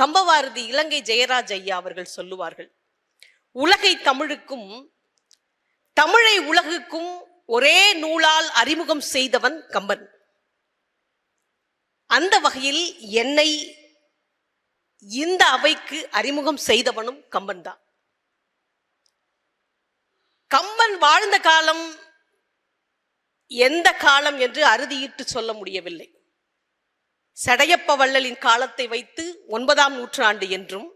கம்பவாரதி இலங்கை ஜெயராஜ் ஐயா அவர்கள் சொல்லுவார்கள் உலகை தமிழுக்கும் தமிழை உலகுக்கும் ஒரே நூலால் அறிமுகம் செய்தவன் கம்பன். அந்த வகையில் என்னை இந்த அவைக்கு அறிமுகம் செய்தவனும் கம்பன் தான். கம்பன் வாழ்ந்த காலம் எந்த காலம் என்று அறுதியிட்டு சொல்ல முடியவில்லை. சடையப்ப வள்ளலின் காலத்தை வைத்து ஒன்பதாம் நூற்றாண்டு என்றும்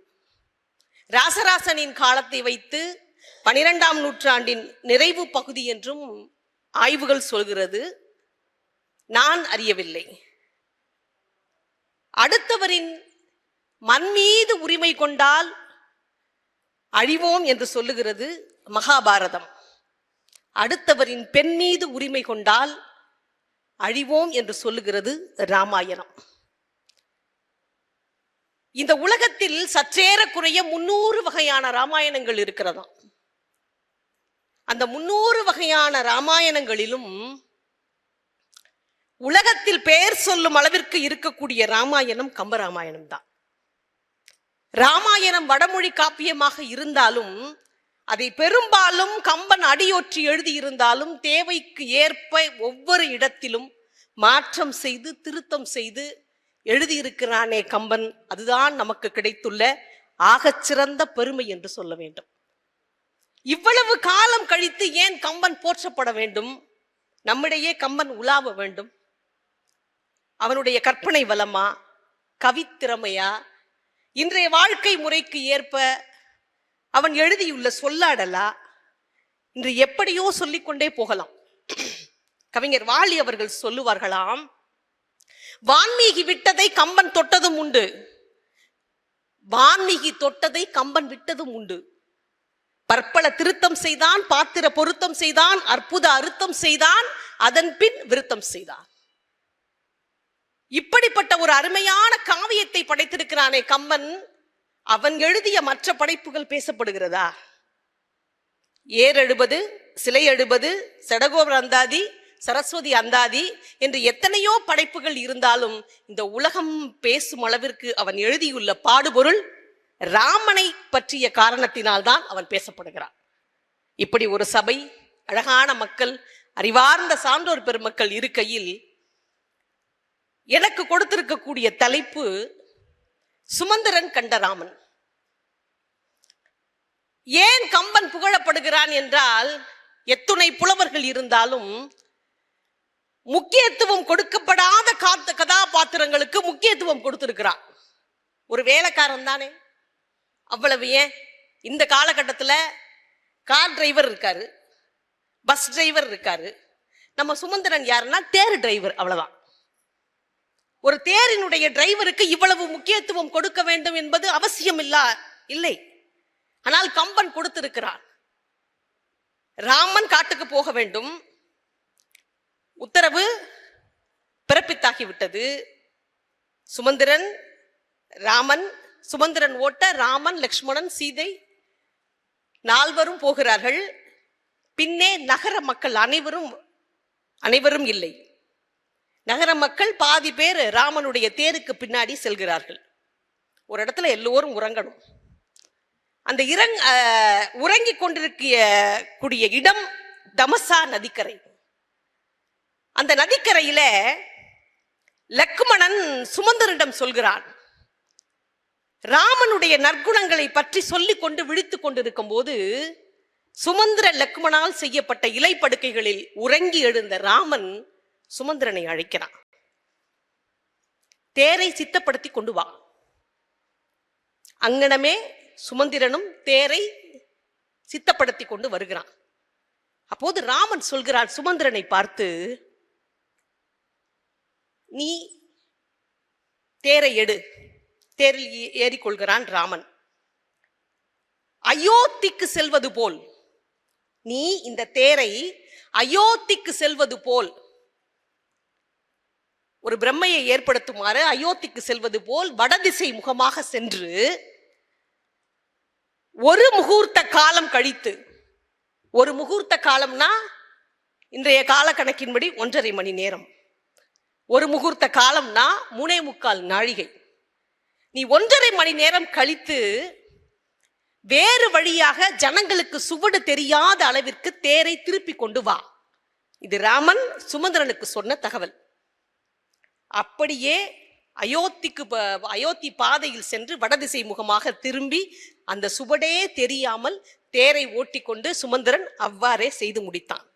ராசராசனின் காலத்தை வைத்து பனிரெண்டாம் நூற்றாண்டின் நிறைவு பகுதி என்றும் ஆய்வுகள் சொல்கிறது. நான் அறியவில்லை. அடுத்தவரின் மண் மீது உரிமை கொண்டால் அழிவோம் என்று சொல்லுகிறது மகாபாரதம். அடுத்தவரின் பெண் மீது உரிமை கொண்டால் அழிவோம் என்று சொல்லுகிறது ராமாயணம். இந்த உலகத்தில் சற்றேற குறைய முன்னூறு வகையான ராமாயணங்கள் இருக்கிறதாம். அந்த முன்னூறு வகையான ராமாயணங்களிலும் உலகத்தில் பெயர் சொல்லும் அளவிற்கு இருக்கக்கூடிய ராமாயணம் கம்பராமாயணம் தான். ராமாயணம் வடமொழி காப்பியமாக இருந்தாலும் அதை பெரும்பாலும் கம்பன் அடியொற்றி எழுதியிருந்தாலும் தேவைக்கு ஏற்ப ஒவ்வொரு இடத்திலும் மாற்றம் செய்து திருத்தம் செய்து எழுதியிருக்கிறானே கம்பன் அதுதான் நமக்கு கிடைத்துள்ள ஆகச்சிறந்த பெருமை என்று சொல்ல வேண்டும். இவ்வளவு காலம் கழித்து ஏன் கம்பன் போற்றப்பட வேண்டும்? நம்மிடையே கம்பன் உலாவ வேண்டும். அவனுடைய கற்பனை வளமா? கவித்திறமையா? இன்றைய வாழ்க்கை முறைக்கு ஏற்ப அவன் எழுதியுள்ள சொல்லாடலா? இன்று எப்படியோ சொல்லிக்கொண்டே போகலாம். கவிஞர் வாலி அவர்கள் சொல்லுவார்களாம் வான்மீகி விட்டதை கம்பன் தொட்டதும் உண்டு. வான்மீகி தொட்டதை கம்பன் விட்டதும் உண்டு. பற்பல திருத்தம் செய்தான் பாத்திர பொருத்தம் செய்தான் அற்புத அறுத்தம் செய்தான் அதன் பின் விருத்தம் செய்தான். இப்படிப்பட்ட ஒரு அருமையான காவியத்தை படைத்திருக்கிறானே கம்பன். அவன் எழுதிய மற்ற படைப்புகள் பேசப்படுகிறதா? ஏர் எழுபது சிலை எழுபது செடகோபுர அந்தாதி சரஸ்வதி அந்தாதி என்று எத்தனையோ படைப்புகள் இருந்தாலும் இந்த உலகம் பேசும் அளவிற்கு அவன் எழுதியுள்ள பாடுபொருள் ராமனை பற்றிய காரணத்தினால்தான் அவன் பேசப்படுகிறான். இப்படி ஒரு சபை அழகான மக்கள் அறிவார்ந்த சான்றோர் பெருமக்கள் இருக்கையில் எனக்கு கொடுத்திருக்கக்கூடிய தலைப்பு சுமந்திரன் கண்டராமன் ஏன் கம்பன் புகழப்படுகிறான் என்றால் எத்துணை புலவர்கள் இருந்தாலும் முக்கியத்துவம் கொடுக்கப்படாத காத்த கதாபாத்திரங்களுக்கு முக்கியத்துவம் கொடுத்திருக்கிறான் ஒரு வேலைக்காரன் தானே. அவ்வளவு ஏன்? இந்த காலகட்டத்தில் கார் டிரைவர் இருக்காரு பஸ் டிரைவர் இருக்காரு. நம்ம சுமந்திரன் யாருன்னா தேர் டிரைவர் அவ்வளவுதான் ஒரு தேரினுடைய டிரைவருக்கு இவ்வளவு முக்கியத்துவம் கொடுக்க வேண்டும் என்பது அவசியம் இல்ல இல்லை. ஆனால் கம்பன் கொடுத்திருக்கிறான். ராமன் காட்டுக்கு போக வேண்டும் உத்தரவு பிறப்பித்தாகிவிட்டது. சுமந்திரன் ராமன் சுமந்திரன் ஓட்ட ராமன் லக்ஷ்மணன் சீதை நால்வரும் போகிறார்கள். பின்னே நகர மக்கள் அனைவரும் அனைவரும் இல்லை. நகர மக்கள் பாதி பேர் ராமனுடைய தேருக்கு பின்னாடி செல்கிறார்கள். ஒரு இடத்துல எல்லோரும் உறங்கணும். அந்த இறங் உறங்கிக் கொண்டிருக்கிய கூடிய இடம் தமசா நதிக்கரை. அந்த நதிக்கரையில லக்மணன் சுமந்தரிடம் சொல்கிறான் ராமனுடைய நற்குணங்களை பற்றி சொல்லிக் கொண்டு விழித்துக் கொண்டிருக்கும் போது சுமந்திர லக்மணால் செய்யப்பட்ட இலை படுக்கைகளில் உறங்கி எழுந்த ராமன் சுமந்திரனை அழைக்கிறான். தேரை சித்தப்படுத்தி கொண்டு வா. அங்கனமே சுமந்திரனும் தேரை சித்தப்படுத்தி கொண்டு வருகிறான். அப்போது ராமன் சொல்கிறான் சுமந்திரனை பார்த்து நீ தேரை எடு. தேரில் ஏ- ஏறிக்கொள்கிறான் ராமன். அயோத்திக்கு செல்வது போல். நீ இந்த தேரை அயோத்திக்கு செல்வது போல். ஒரு பிரம்மையை ஏற்படுத்துமாறு அயோத்திக்கு செல்வது போல் வடதிசை முகமாக சென்று ஒரு முகூர்த்த காலம் கழித்து. ஒரு முகூர்த்த காலம்னா இன்றைய காலக்கணக்கின்படி ஒன்றரை மணி நேரம். ஒரு முகூர்த்த காலம்னா மூணே முக்கால் நாழிகை. நீ ஒன்றரை மணி நேரம் கழித்து வேறு வழியாக ஜனங்களுக்கு சுவடு தெரியாத அளவிற்கு தேரை திருப்பி கொண்டு வா. இது ராமன் சுமந்திரனுக்கு சொன்ன தகவல். அப்படியே அயோத்திக்கு ப- அயோத்தி பாதையில் சென்று வடதிசை முகமாக திரும்பி அந்த சுவடே தெரியாமல் தேரை ஓட்டிக்கொண்டு சுமந்திரன் அவ்வாறே செய்து முடித்தான்.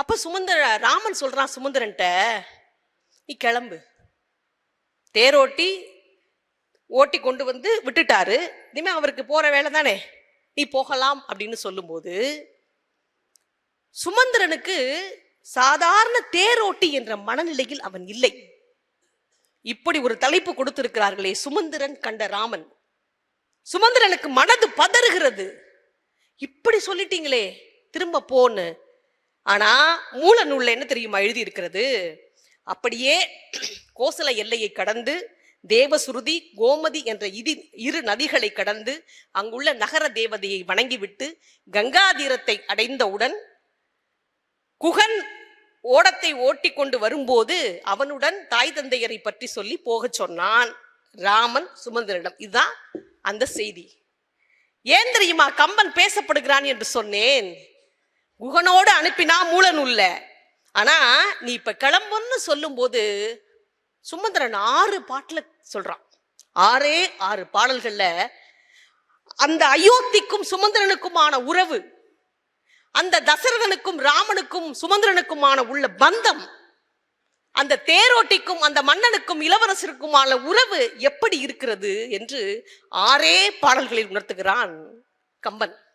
அப்போ சுமந்திர ராமன் சொல்கிறான் சுமந்திரன்ட்ட நீ கிளம்பு. தேரோட்டி ஓட்டி கொண்டு வந்து விட்டுட்டாரு. இனிமேல் அவருக்கு போகிற வேலை தானே. நீ போகலாம் அப்படின்னு சொல்லும்போது சுமந்திரனுக்கு சாதாரண தேரோட்டி என்ற மனநிலையில் அவன் இல்லை. இப்படி ஒரு தலைப்பு கொடுத்திருக்கிறார்களே சுமந்திரன் கண்ட ராமன். சுமந்திரனுக்கு மனது பதறுகிறது. இப்படி சொல்லிட்டீங்களே திரும்ப போன்னு. ஆனா மூல நூல்ல என்ன தெரியுமா எழுதி இருக்கிறது அப்படியே கோசல எல்லையை கடந்து தேவசுருதி கோமதி என்ற இதி இரு நதிகளை கடந்து அங்குள்ள நகர தேவதையை வணங்கிவிட்டு கங்காதீரத்தை அடைந்தவுடன் குகன் ஓடத்தை ஓட்டி கொண்டு வரும்போது அவனுடன் தாய் தந்தையரை பற்றி சொல்லி போகச் சொன்னான் ராமன் சுமந்திரனிடம். இதுதான் அந்த செய்தி. ஏன் தெரியுமா? கம்பன் பேசப்படுகிறான் என்று சொன்னேன். குகனோடு அனுப்பினா மூலன் உள்ள. ஆனா நீ இப்ப கிளம்புன்னு சொல்லும்போது சுமந்திரன் ஆறு பாட்டுல சொல்றான். ஆறே ஆறு பாடல்கள்ல அந்த அயோத்திக்கும் சுமந்திரனுக்குமான உறவு அந்த தசரதனுக்கும் ராமனுக்கும் சுமந்திரனுக்குமான உள்ள பந்தம் அந்த தேரோட்டிக்கும் அந்த மன்னனுக்கும் இளவரசருக்குமான உறவு எப்படி இருக்கிறது என்று ஆறே பாடல்களில் உணர்த்துகிறான் கம்பன்.